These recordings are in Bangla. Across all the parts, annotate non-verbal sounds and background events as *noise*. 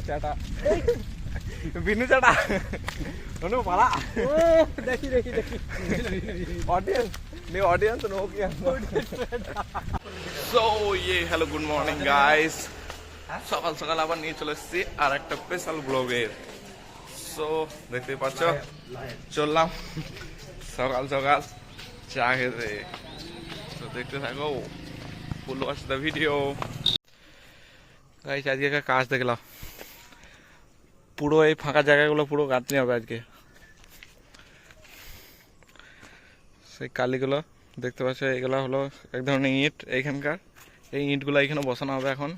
എന്റെ ചേട്ടാ. ബിന്നു ചേട്ടാ. ഒന്ന് പറ. ഓഡിയൻസ് നീ ഓഡിയൻസ് সো ইয়ে হ্যালো গুড মর্নিং গাইস সকাল সকাল আবার নিয়ে চলে এসেছি আর একটা স্পেশাল ব্লগের সো দেখতে পাচ্ছ? চললাম। সকাল সকাল চা খেতে তো দেখতে থাকো। Full watch the video guys আজকে কাজ দেখলাম। পুরো এই ফাঁকা জায়গাগুলো পুরো গাঁথনি হবে আজকে। সেই কালিগুলো, দেখতে পাচ্ছ, এগুলো হলো এক ধরনের ইট। এইখানকার এই ইটগুলো এখানে বসানো হবে এখন।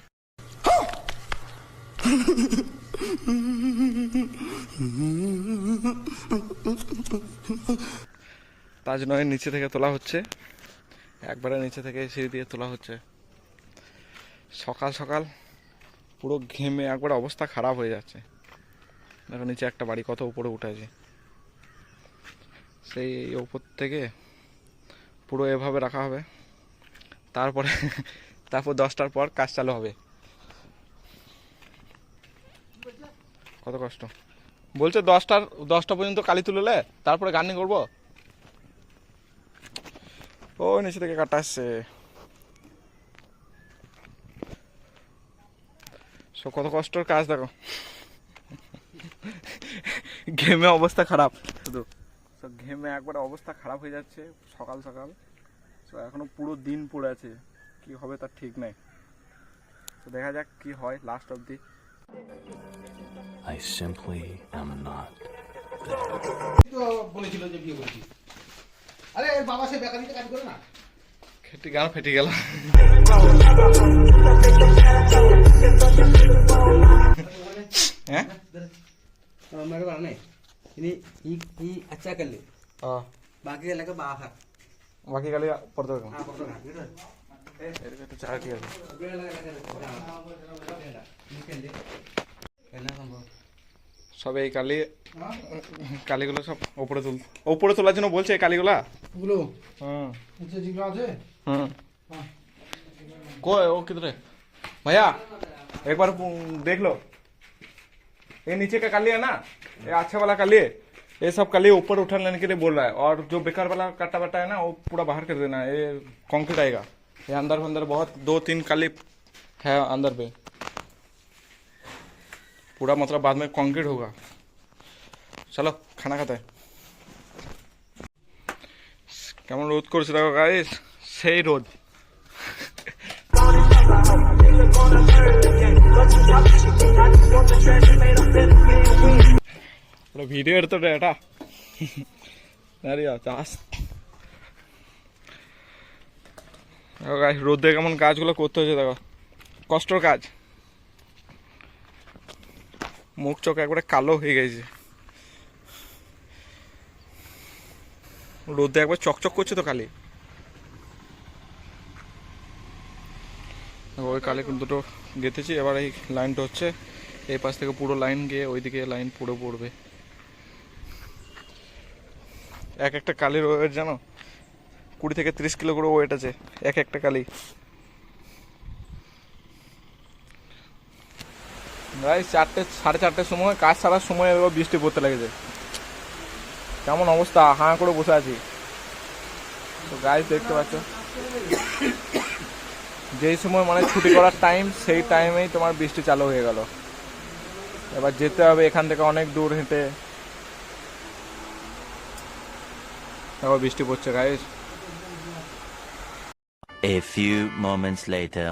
তাজ নয় নিচে থেকে তোলা হচ্ছে। একবারে নিচে থেকে সিঁড়ি দিয়ে তোলা হচ্ছে। সকাল সকাল পুরো ঘেমে একবার অবস্থা খারাপ হয়ে যাচ্ছে। দেখো নিচে একটা বাড়ি, কত উপরে উঠে আছে। সেই উপর থেকে পুরো এভাবে রাখা হবে। তারপরে, তারপর দশটার পর কাজ চালু হবে। কত কষ্ট। বলছে দশটার, দশটা পর্যন্ত কালি তুললে তারপরে গার্নিং করব? ও, নিচে থেকে কাটা আসছে। সো কত কষ্টর কাজ দেখো। ঘেমে অবস্থা খারাপ। শুধু তো ঘেমে একবারে অবস্থা খারাপ হয়ে যাচ্ছে সকাল সকাল। তো এখনও পুরো দিন পড়ে আছে কি হবে তার ঠিক নাই। তো দেখা যাক কি হয় লাস্ট অবধি। I simply am not. বলেছিল যে বিয়ে করছি আরে এর বাবা সে বেকারিতে কাজ করে না? খেটে গেল ফেটে গেল। হ্যাঁ? അമ്മയൊക്കെ പറഞ്ഞേ ഇനി ഈ ഈ അച്ചാക്കല്ലേ. ആ. ബാക്കി കല്ലൊക്കെ ബാഹ ബാക്കി കളി പുറത്ത് വെക്കണം. সব এই কালি কালিগুলো সব ওপরে তুল ওপরে তোলার জন্য বলছে কালিগুলা ওগুলো হুম আছে হুম কই ও কিধরে ভাইয়া একবার দেখল ये नीचे का काली है ना ये अच्छा वाला काली है ये सब काली ऊपर उठा लेने के लिए बोल रहा है और जो बेकार वाला कट्टा बट्टा है ना वो पूरा बाहर कर देना है ये कंक्रीट आएगा ये अंदर अंदर बहुत दो तीन काली है अंदर पे पूरा मतलब बाद में कंक्रीट होगा चलो खाना खाते हैं *laughs* কেমন রোদ করছে দেখো গাইস সেই রোদ পুরো ভিডিও എടുത്തോ ഏട്ടാ അറിയോ চাষ দেখো guys, রোদে কেমন কাজগুলো করতে হচ্ছে দেখো কষ্টর কাজ মুখ চোখ একবারে কালো হয়ে গেছে রোদে একবার চকচক করছে তো কালি ওই কালি দুটো গেঁথেছি এবার এই লাইনটা হচ্ছে এই পাশ থেকে পুরো লাইন গিয়ে ওইদিকে লাইন পুরো পড়বে এক একটা কালির ওয়েট জানো? কুড়ি থেকে তিরিশ কিলো করে ওয়েট আছে, এক একটা কালি। প্রায় চারটে, সাড়ে চারটের সময়, কাজ সারার সময় এবার বৃষ্টি পড়তে লেগেছে। কেমন অবস্থা? হাঁ করে বসে আছি। তো গাছ দেখতে পাচ্ছ? যেই সময় মানে ছুটি করার টাইম সেই টাইমেই তোমার বৃষ্টি চালু হয়ে গেল। এবার যেতে হবে এখান থেকে অনেক দূর হেঁটে। তারপর বৃষ্টি পড়ছে গায়ে A few moments later.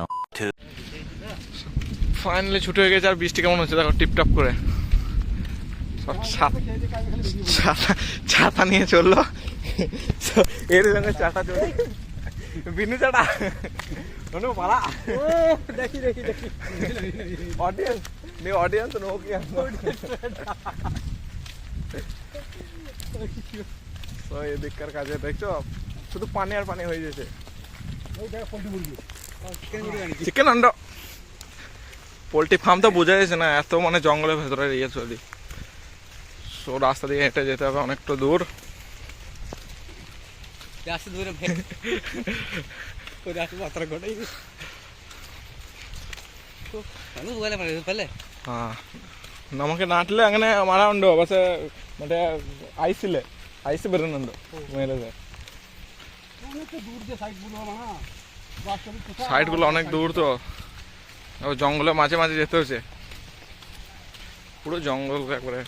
Finally ছুটে হয়ে গেছে আর বৃষ্টি কেমন হচ্ছে? দেখো টিপটপ করে। ছাতা নিয়ে চলল। এর সঙ্গে চাটা চলে বিনু চাটা। পালা। দেখি দেখি অডিয়েন্স নি অডিয়েন্স নো কি? তো এদিককার কাজে দেখছ? শুধু পানি আর পানি হয়ে গেছে। চিকেন অন্ড পোলট্রি ফার্ম তো বোঝা যাচ্ছে না এত মানে জঙ্গলের ভেতরে ইয়ে চলি সো রাস্তা দিয়ে হেঁটে যেতে হবে অনেকটা দূর। നമുക്ക് হ্যাঁ। নাটলে এখানে মারা ഉണ്ടോ বসে মানে ഐസില്ലേ ಐಸ್ ಬರೋಣಂದು ಮೇಲೆ সাইডগুলো অনেক দূর তো। জঙ্গলে মাঝে মাঝে যেতে হচ্ছে। পুরো জঙ্গল একবারে।